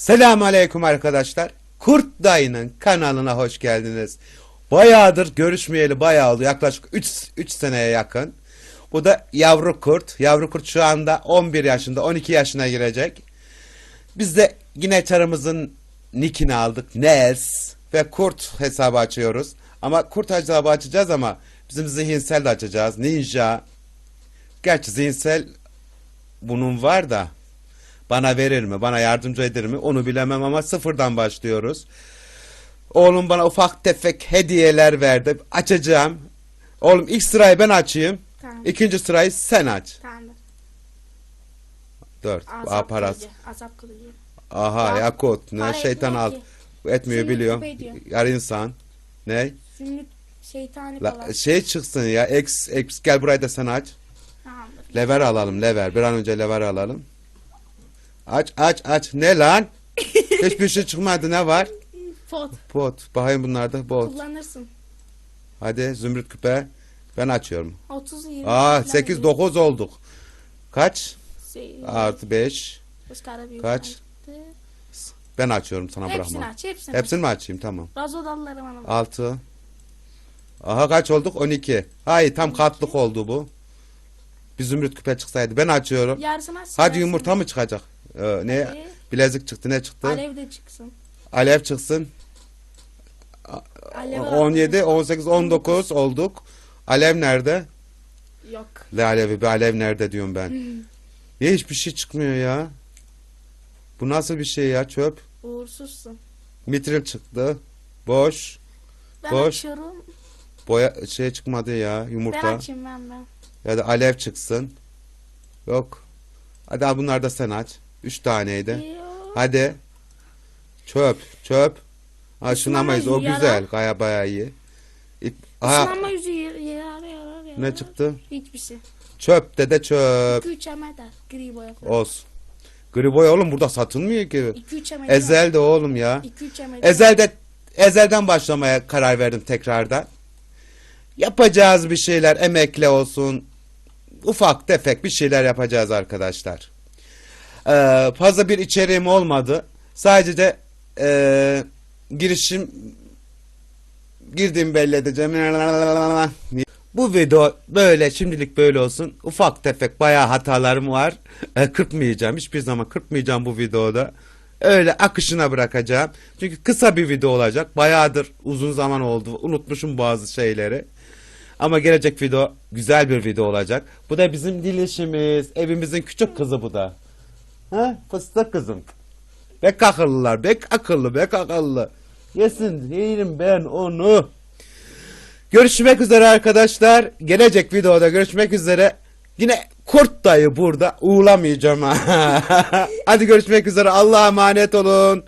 Selamun Aleyküm arkadaşlar. Kurt Dayı'nın kanalına hoş geldiniz. Bayağıdır görüşmeyeli bayağı oldu. Yaklaşık 3, 3 seneye yakın. Bu da yavru kurt. Yavru kurt şu anda 11 yaşında, 12 yaşına girecek. Biz de yine çarımızın nickini aldık. Nels ve kurt hesabı açıyoruz. Ama kurt hesabı açacağız ama bizim zihinsel de açacağız. Ninja. Gerçi zihinsel bunun var da bana verir mi? Bana yardımcı eder mi? Onu bilemem ama sıfırdan başlıyoruz. Oğlum bana ufak tefek hediyeler verdi. Açacağım. Oğlum ilk sırayı ben açayım. Tamam. İkinci sırayı sen aç. Tamamdır. Dört. Azap Aa parası. kılıcı. Azap kılıcı. Aha Ya, yakut. Ne para şeytan etmiyor al. ki. Etmiyor biliyorum. küpe ediyor. Yar insan. Ne? Zümrüt şeytani La, falan. şey çıksın ya. X, X gel burayı da sen aç. Tamamdır. Lever alalım lever. Bir an önce lever alalım. Aç aç aç. Ne lan? Hiçbir şey çıkmadı ne var? Pot. Bot. Bakayım bunlarda bot. Kullanırsın. Hadi zümrüt küpe. Ben açıyorum. 30 20. Aa 8 9 olduk. Kaç? Şey, Artı 5. Iskara büyük Kaç? açtı. Ben açıyorum sana Hepsini bırakma. aç. Hepsini. Hepsini mi açayım tamam. Razo dalları bana bak. 6. Aha kaç olduk? 12. Hayır tam katlık oldu bu. Bir zümrüt küpe çıksaydı. Ben açıyorum. Yarısını aç. Hadi yarısını- yumurta mı çıkacak? Ee, ne? Hadi. Bilezik çıktı ne çıktı? Alev de çıksın. Alev çıksın. Alev 17, 18, 19 olduk. Alev nerede? Yok. Ne alevi? Bir alev nerede diyorum ben. Niye hiçbir şey çıkmıyor ya? Bu nasıl bir şey ya çöp? Uğursuzsun. Mitril çıktı. Boş. Ben Boş. açıyorum. Boya şey çıkmadı ya Ben yumurta. açayım ben ben. Ya da alev çıksın. Yok. Hadi bunlar da sen aç. Üç taneydi. Hadi. Çöp. Çöp. Ha. O güzel. Gaya baya iyi. İp. Aha. Islanma yüzü yarar yarar yarar. yarar. Ne çıktı? Hiçbir şey. Çöp dede çöp. 2-3 emeder. Gri boya. Olsun. Gri boya oğlum burada satılmıyor ki. 2-3 emeder. Ezel de oğlum ya. 2-3 emeder. Ezel'de Ezel'den başlamaya karar verdim tekrardan. Yapacağız bir şeyler emekle olsun. Ufak tefek bir şeyler yapacağız arkadaşlar. Ee, fazla bir içeriğim olmadı. Sadece ee, girişim girdiğimi belli edeceğim. Bu video böyle şimdilik böyle olsun. Ufak tefek bayağı hatalarım var. E, kırpmayacağım. Hiçbir zaman kırpmayacağım bu videoda. Öyle akışına bırakacağım. Çünkü kısa bir video olacak. Bayağıdır uzun zaman oldu. Unutmuşum bazı şeyleri. Ama gelecek video güzel bir video olacak. Bu da bizim dilişimiz. Evimizin küçük kızı bu da. Ha? Fıstık kızım. Bek akıllılar. Bek akıllı. Bek akıllı. Yesin yerim ben onu. Görüşmek üzere arkadaşlar. Gelecek videoda görüşmek üzere. Yine kurt dayı burada uğulamayacağım. ha. Hadi görüşmek üzere. Allah'a emanet olun.